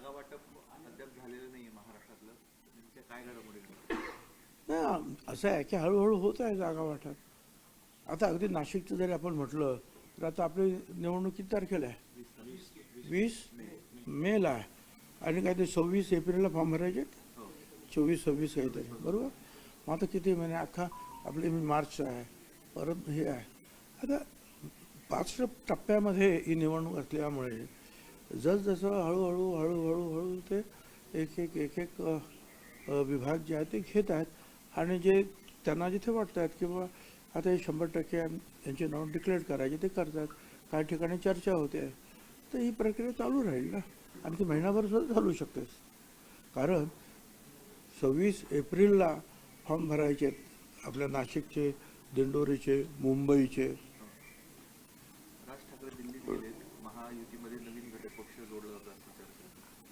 जागा वाटप अद्याप झालेलं नाहीये महाराष्ट्रातलं. काय घडामोडी? नाही असं आहे की हळूहळू होत आहे जागा वाटप. आता अगदी नाशिकचं जरी आपण म्हटलं तर आता आपली निवडणूक किती तारखेला आहे? वीस मेला आहे. आणि काय ते सव्वीस एप्रिलला फॉर्म भरायचे हो. चोवीस सव्वीस काहीतरी. बरोबर? मग आता किती महिने? अख्खा आपले मार्च आहे. परत हे आहे. आता पाच टप्प्यामध्ये ही निवडणूक असल्यामुळे जसजसं हळूहळू हळूहळू हळू ते एक एक एक एक विभाग जे आहेत ते घेत आहेत. आणि जे त्यांना जिथे वाटत आहेत किंवा आता हे शंभर टक्के यांचे नाव डिक्लेअर करायचे ते करतात. काही ठिकाणी चर्चा होते. तर ही प्रक्रिया चालू राहील ना. आणखी महिनाभर सुद्धा चालू शकते. कारण सव्वीस एप्रिलला फॉर्म भरायचे आहेत आपल्या नाशिकचे दिंडोरीचे मुंबईचे राज ठाकरे दिल्लीत गेलेत महायुतीमध्ये नवीन घटक पक्ष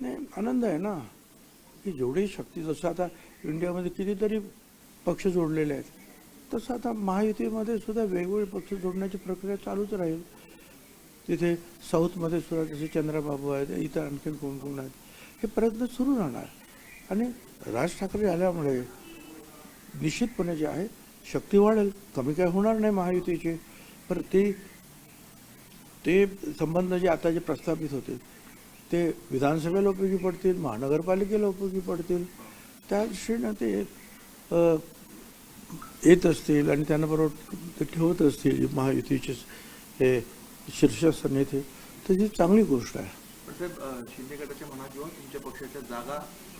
नाही आनंद आहे ना. की जेवढी शक्ती जसं आता इंडियामध्ये कितीतरी पक्ष जोडलेले आहेत तसं आता महायुतीमध्ये सुद्धा वेगवेगळे पक्ष जोडण्याची प्रक्रिया चालूच राहील. तिथे साऊथमध्ये सुद्धा जसे चंद्रबाबू आहेत इतर आणखीन कोण कोण आहेत हे प्रयत्न सुरू राहणार. आणि राज ठाकरे आल्यामुळे निश्चितपणे जे आहे शक्ती वाढेल. कमी काय होणार नाही महायुतीची पण ते ते संबंध जे आता जे प्रस्थापित होते ते विधानसभेला उपयोगी पडतील महानगरपालिकेला उपयोगी पडतील. त्या दृष्टीनं ते येत असतील आणि त्यांना बरोबर ते ठेवत असतील महायुतीचे हे शीर्षस्थ नेते तर ही चांगली गोष्ट आहे. शिंदे गटाच्या किंवा तुमच्या पक्षाच्या जागा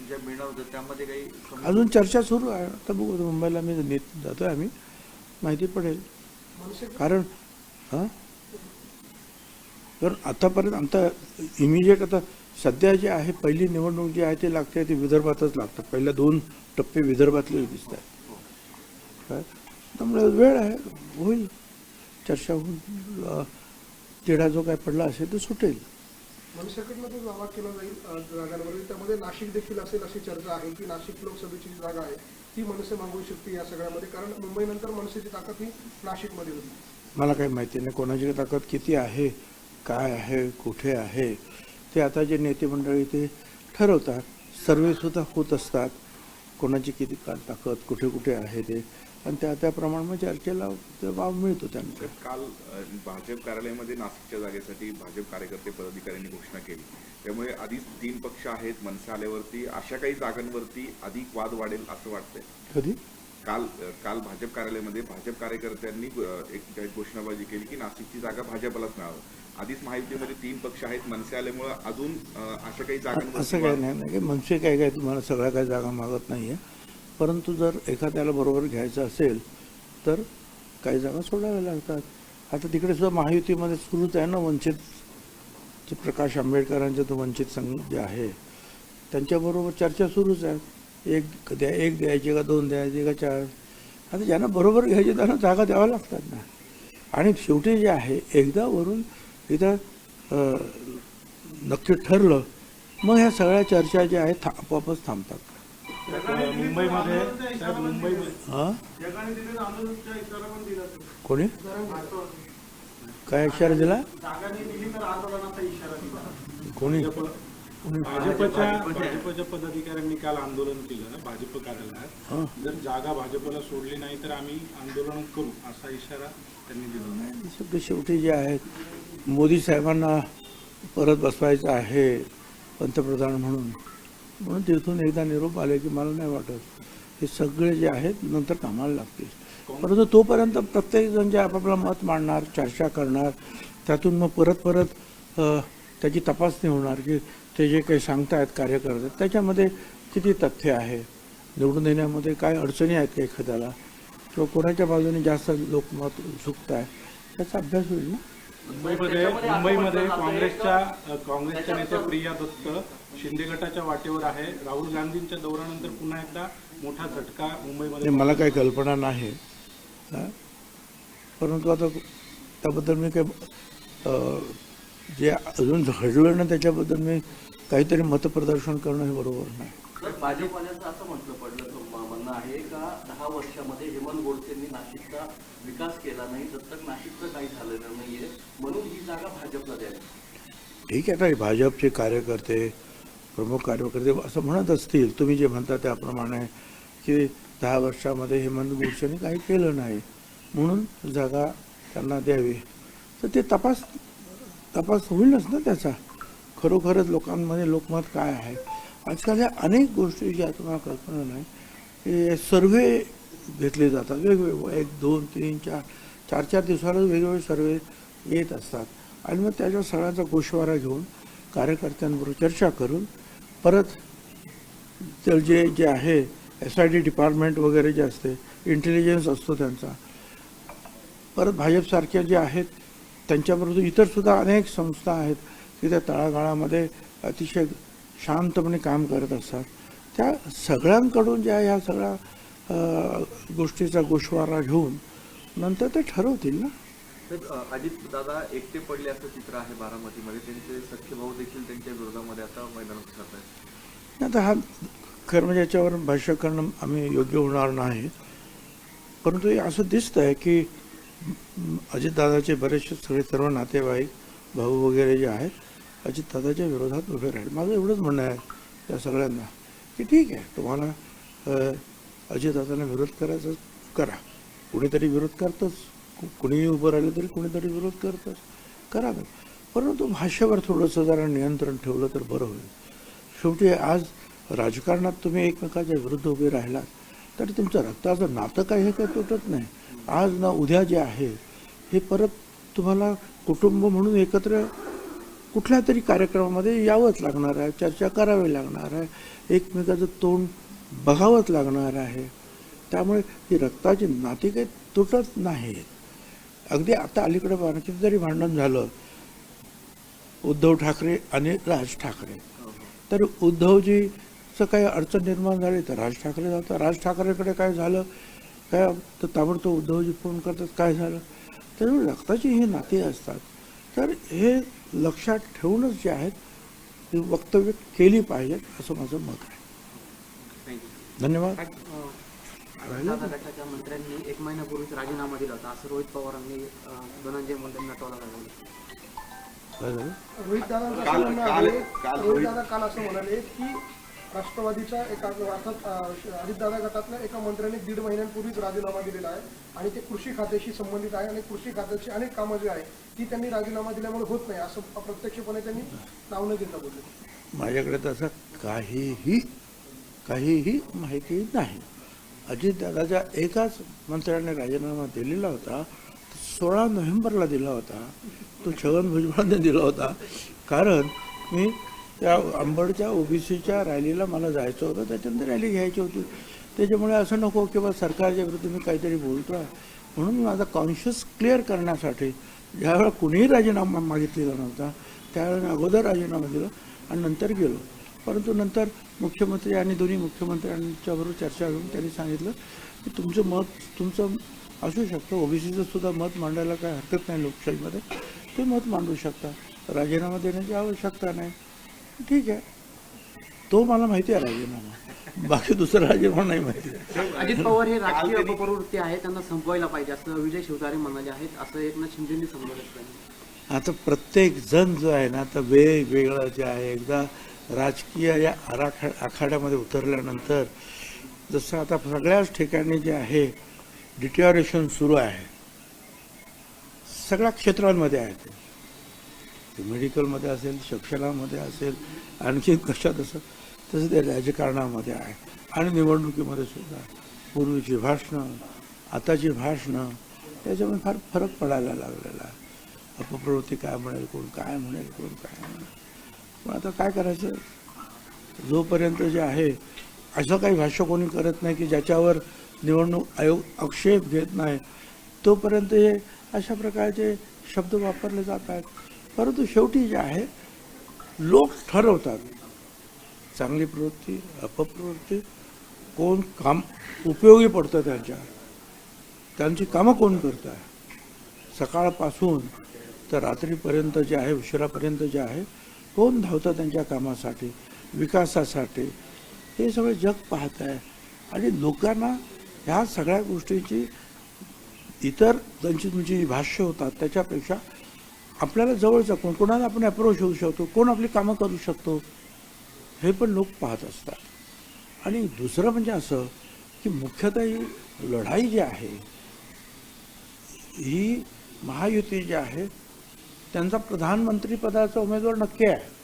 ज्या मिळणार होत्या त्यामध्ये काही अजून चर्चा सुरू आहे. आता बघू मुंबईला मी नेत जातोय आम्ही. माहिती पडेल. कारण हां? कारण आतापर्यंत आता इमिजिएट आता सध्या जे आहे पहिली निवडणूक जी आहे ती लागते ती विदर्भातच लागतात पहिल्या दोन टप्पे विदर्भातले दिसत आहेत. काय? त्यामुळे वेळ आहे. होईल. चर्चा अं, तिढा जो काय पडला असेल तो सुटेल. मनसेकडनं जो दावा केला जाईल त्यामध्ये नाशिक देखील असेल अशी चर्चा आहे की नाशिक लोकसभेची जी जागा आहे ती मनसे मागवू शकते या सगळ्यामध्ये. कारण मुंबईनंतर मनसेची ताकद ही नाशिकमध्ये होती. मला काही माहिती नाही. कोणाची ताकद किती आहे? काय आहे कुठे आहे ते आता जे नेते मंडळी ते ठरवतात. सर्वे सुद्धा होत असतात. कोणाची किती का ताकद कुठे कुठे आहे ते. आणि त्या त्याप्रमाणे मग चर्चेला ते वाव मिळतो त्यांना काल भाजप कार्यालयामध्ये नाशिकच्या जागेसाठी भाजप कार्यकर्ते पदाधिकाऱ्यांनी घोषणा केली. त्यामुळे आधीच तीन पक्ष आहेत मनसे आल्यावरती अशा काही जागांवरती अधिक वाद वाढेल असं वाटतंय. कधी? काल काल भाजप कार्यालयामध्ये भाजप कार्यकर्त्यांनी एक घोषणाबाजी केली की नाशिकची जागा भाजपलाच मिळावं. आधीच महायुतीमध्ये तीन पक्ष आहेत मनसे आल्यामुळे अजून अशा काही असं जागांवरती काही नाही नाही की मनसे काय काय तुम्हाला सगळ्या काही जागा मागत नाही आहे परंतु जर एखाद्याला बरोबर घ्यायचं असेल तर काही जागा सोडाव्या लागतात. आता तिकडे सुद्धा महायुतीमध्ये सुरूच आहे ना वंचित जे प्रकाश आंबेडकरांचं तो वंचित संघ जे आहे त्यांच्याबरोबर चर्चा सुरूच आहे. एक द्या एक द्यायची का दोन द्यायची का चार. आता ज्यांना बरोबर घ्यायचे त्यांना जागा द्याव्या लागतात ना. आणि शेवटी जे आहे एकदा वरून इथं नक्की ठरलं. मग ह्या सगळ्या चर्चा ज्या आहेत था- आपोआपच थांबतात. मुंबईमध्ये हां? कोणी? काय इशारा दिला? कोणी? भाजपच्या भाजपच्या पदाधिकाऱ्यांनी काल आंदोलन केलं ना भाजप कार्यालयात. जर जागा भाजपला सोडली नाही तर आम्ही आंदोलन करू असा इशारा त्यांनी दिला. शेवटी शेवटी जे आहेत मोदी साहेबांना परत बसवायचं आहे पंतप्रधान म्हणून. म्हणून तिथून एकदा निरोप आले की मला नाही वाटत. हे सगळे जे आहेत नंतर कामाला लागतील. परंतु तोपर्यंत प्रत्येकजण जे आपापलं मत मांडणार चर्चा करणार त्यातून मग परत परत त्याची तपासणी होणार की ते जे काही सांगतायत कार्यकर्ते त्याच्यामध्ये किती तथ्य आहे? निवडून येण्यामध्ये काय अडचणी आहेत का एखाद्याला? किंवा कोणाच्या बाजूने जास्त लोकमत उत्सुकता आहे त्याचा अभ्यास होईल ना? मुंबईमध्ये मुंबईमध्ये काँग्रेसच्या काँग्रेसच्या नेत्या प्रिया दत्त शिंदे गटाच्या वाटेवर आहे. राहुल गांधींच्या दौऱ्यानंतर पुन्हा एकदा मोठा झटका मुंबईमध्ये मला काही कल्पना नाही. हा? परंतु आता त्याबद्दल मी काय अं, जे अजून घडलं ना त्याच्याबद्दल मी काहीतरी मतप्रदर्शन करणं हे बरोबर नाही. भाजपवाल्यांचं असं म्हटलं पडलं. म्हणणं आहे का दहा वर्षामध्ये हेमंत गोडसेंनी नाशिकचा विकास केला नाही दत्तक नाशिकचं काही झालेलं नाहीये म्हणून ही जागा भाजपला द्यावी. ठीक आहे ना भाजपचे कार्यकर्ते प्रमुख कार्यकर्ते असं म्हणत असतील तुम्ही जे म्हणता त्याप्रमाणे की दहा वर्षामध्ये हेमंत गोडसेने काही केलं नाही म्हणून जागा त्यांना द्यावी. तर ते तपास तपास होईलच ना त्याचा. खरोखरच लोकांमध्ये लोकमत काय आहे? आजकाल या अनेक गोष्टी ज्या तुम्हाला कल्पना नाही सर्वे घेतले जातात. वेगवेगळे एक दोन तीन चार चार चार दिवसाला वेगवेगळे सर्वे येत असतात. आणि मग त्याच्या सगळ्यांचा गोषवारा घेऊन कार्यकर्त्यांबरोबर चर्चा करून परत तर जे जे आहे एस आय डी डिपार्टमेंट वगैरे जे असते इंटेलिजन्स असतो त्यांचा. परत भाजपसारख्या जे आहेत त्यांच्याबरोबर इतरसुद्धा अनेक संस्था आहेत की त्या तळागाळामध्ये अतिशय शांतपणे काम करत असतात. त्या सगळ्यांकडून ज्या ह्या सगळ्या गोष्टीचा गोषवारा घेऊन नंतर ते ठरवतील ना. अजित दादा एकटे पडले असं चित्र आहे बारामतीमध्ये. त्यांचे सख्खे भाऊ देखील त्यांच्या विरोधामध्ये आता मैदानात उतरत आहेत. आता हा खरं म्हणजे याच्यावर भाष्य करणं आम्ही योग्य होणार नाही. परंतु हे असं दिसतं आहे की अजितदादाचे बरेचसे सगळे सर्व नातेवाईक भाऊ वगैरे जे आहेत अजितदादाच्या विरोधात उभे राहील. माझं एवढंच म्हणणं आहे त्या सगळ्यांना. की ठीक आहे तुम्हाला अ, अजितदादांना विरोध करायचा करा. कुणीतरी विरोध करतंच. कुणीही उभं राहिलं तरी कुणीतरी विरोध करतंच. करा परंतु भाषेवर थोडंसं जरा नियंत्रण ठेवलं तर बरं होईल. शेवटी आज राजकारणात तुम्ही एकमेकाच्या विरुद्ध उभे राहिलात तर तुमचं रक्ताचं नातं काही हे काही तुटत नाही. आज ना उद्या जे आहे हे परत तुम्हाला कुटुंब म्हणून एकत्र कुठल्या तरी कार्यक्रमामध्ये यावंच लागणार आहे चर्चा करावी लागणार आहे एकमेकाचं तोंड बघावंच लागणार आहे. त्यामुळे ही रक्ताची नाती काही तुटत नाहीत. अगदी आता अलीकडे बघा, कितीतरी भांडण झालं उद्धव ठाकरे आणि राज ठाकरे तर उद्धवजीचं काही अडचण निर्माण झाली तर राज ठाकरे जातात. राज ठाकरेकडे काय झालं? काय तर ताबडतोब उद्धवजी फोन करतात काय झालं? त्यामुळे रक्ताची ही नाती असतात. तर हे लक्षात ठेवूनच जे आहेत ती वक्तव्य केली पाहिजेत असं माझं मत आहे. धन्यवाद. मंत्र्यांनी एक महिन्यापूर्वीच राजीनामा दिला होता. असं रोहित पवारांनी धनंजय मुंडेंना टोला रोहित- दादा काल असं म्हणाले की राष्ट्रवादीच्या एका अर्थात अजितदादा गटातल्या एका मंत्र्यांनी दीड महिन्यांपूर्वीच राजीनामा दिलेला आहे आणि ते कृषी खात्याशी संबंधित आहे आणि कृषी खात्याची अनेक कामं जी आहे ती त्यांनी राजीनामा दिल्यामुळे होत नाही असं अप्रत्यक्षपणे त्यांनी नाव न घेतलं बोलले माझ्याकडे तसं काहीही काहीही माहिती नाही. अजितदादाच्या एकाच मंत्र्याने राजीनामा दिलेला होता सोळा नोव्हेंबरला दिला होता तो छगन भुजबळांनी दिला होता. कारण मी त्या अंबडच्या ओबीसीच्या रॅलीला मला जायचं होतं त्याच्यानंतर रॅली घ्यायची होती. त्याच्यामुळे असं नको की बा सरकारच्या विरुद्ध मी काहीतरी बोलतो. आहे म्हणून माझा कॉन्शियस क्लिअर करण्यासाठी ज्यावेळेला कुणीही राजीनामा मागितलेला नव्हता त्यावेळेला मी अगोदर राजीनामा दिला आणि नंतर गेलो. परंतु नंतर मुख्यमंत्री आणि दोन्ही मुख्यमंत्र्यांच्याबरोबर चर्चा करून त्यांनी सांगितलं की तुमचं मत तुमचं असू शकतं. ओबीसीचं सुद्धा मत मांडायला काय हरकत नाही लोकशाहीमध्ये. ते मत मांडू शकता. राजीनामा देण्याची आवश्यकता नाही. ठीक आहे. तो मला माहिती आहे राजीनामा बाकी दुसरा राजीनामा नाही माहिती. अजित पवार हे राजकीय अपप्रवृत्ती आहे त्यांना संपवायला पाहिजे. असं विजय शिवतारे म्हणाले आहेत असं एकनाथ शिंदेंनी त्यांनी आता प्रत्येक जण जो आहे ना आता वेगवेगळं जे आहे एकदा राजकीय या आराखा आखाड्यामध्ये उतरल्यानंतर जसं आता सगळ्याच ठिकाणी जे आहे डिटॉरेशन सुरू आहे. सगळ्या क्षेत्रांमध्ये आहे ते. मेडिकलमध्ये असेल शिक्षणामध्ये असेल आणखी कशात असं तसं ते राजकारणामध्ये आहे. आणि निवडणुकीमध्ये सुद्धा. पूर्वीची भाषणं आताची भाषणं त्याच्यामध्ये फार फरक पडायला लागलेला आहे. अपप्रवृत्ती काय म्हणेल कोण काय म्हणेल कोण काय म्हणेल. पण आता काय करायचं? जोपर्यंत जे आहे असं काही भाष्य कोणी करत नाही की ज्याच्यावर निवडणूक आयोग आक्षेप घेत नाही तोपर्यंत हे अशा प्रकारचे शब्द वापरले जात आहेत. परंतु शेवटी जे आहे लोक ठरवतात. चांगली प्रवृत्ती अपप्रवृत्ती कोण काम उपयोगी पडतं त्यांच्या. त्यांची कामं कोण करत आहे सकाळपासून तर रात्रीपर्यंत जे आहे उशिरापर्यंत जे आहे कोण धावतं त्यांच्या कामासाठी विकासासाठी? हे सगळं जग पाहत आहे आणि लोकांना ह्या सगळ्या गोष्टीची इतर त्यांची तुमची भाष्य होतात त्याच्यापेक्षा आपल्याला जवळचं कोण कोणाला आपण अप्रोच होऊ शकतो कोण आपली कामं करू शकतो हे पण लोक पाहत असतात. आणि दुसरं म्हणजे असं की मुख्यतः ही लढाई जी आहे ही महायुती जी आहे त्यांचा प्रधानमंत्रीपदाचा उमेदवार नक्की आहे.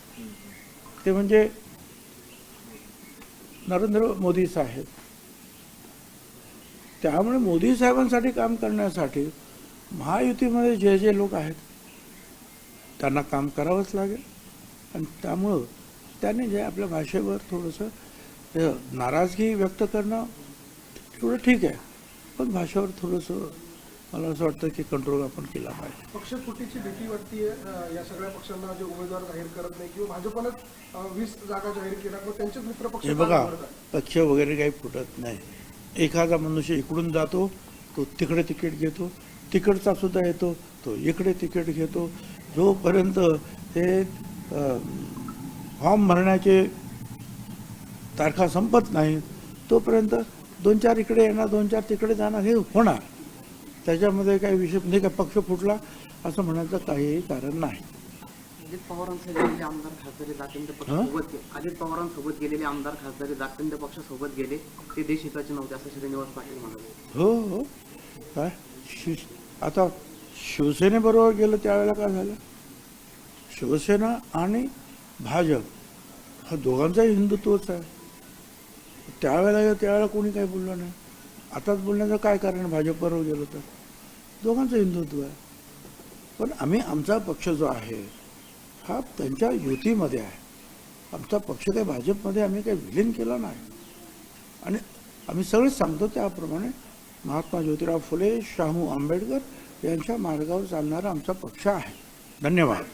ते म्हणजे नरेंद्र मोदी साहेब. त्यामुळे मोदी साहेबांसाठी काम करण्यासाठी महायुतीमध्ये जे जे लोक आहेत त्यांना काम करावंच लागेल. आणि त्यामुळं त्याने जे आपल्या भाषेवर थोडंसं नाराजगी व्यक्त करणं तेवढं ठीक आहे. पण भाषेवर थोडंसं मला असं वाटतं की कंट्रोल आपण केला पाहिजे. पक्ष फुटीची भीती वाटते या सगळ्या पक्षांना जे उमेदवार जाहीर करत नाही किंवा भाजपनंच अं, वीस जागा जाहीर केल्या मग त्यांचेच मित्र पक्ष हे बघा? पक्ष वगैरे काही फुटत नाही. एखादा मनुष्य इकडून जातो तो तिकडे तिकीट घेतो तिकडचा सुद्धा येतो तो इकडे तिकीट घेतो जोपर्यंत हे फॉर्म भरण्याचे तारखा संपत नाही तोपर्यंत दोन चार इकडे येणार दोन चार तिकडे जाणार हे होणार. त्याच्यामध्ये काही विषय म्हणजे काय पक्ष फुटला असं म्हणायचं काहीही कारण नाही. अजित पवारांसह गेलेले आमदार खासदार जातींत पक्ष? सोबत गे- अजित पवारांसोबत गेलेले आमदार खासदार जातींत पक्षासोबत गेले. ते देशहिताचे नव्हते असं श्रीनिवास पाटील म्हणाले. हो हो. काय? आता शिवसेनेबरोबर गेलं त्यावेळेला काय झालं? शिवसेना आणि भाजप हा दोघांचाही हिंदुत्वच आहे. त्यावेळेला त्यावेळेला कोणी काही बोललं नाही. आताच बोलण्याचं काय कारण? भाजपबरोबर गेलो तर. दोघांचं हिंदुत्व आहे. पण आम्ही आमचा पक्ष जो आहे हा त्यांच्या युतीमध्ये आहे. आमचा पक्ष काही भाजपमध्ये आम्ही काही विलीन केला नाही. आणि आम्ही सगळेच सांगतो त्याप्रमाणे महात्मा ज्योतिराव फुले शाहू आंबेडकर यांच्या मार्गावर चालणारा आमचा पक्ष आहे. धन्यवाद.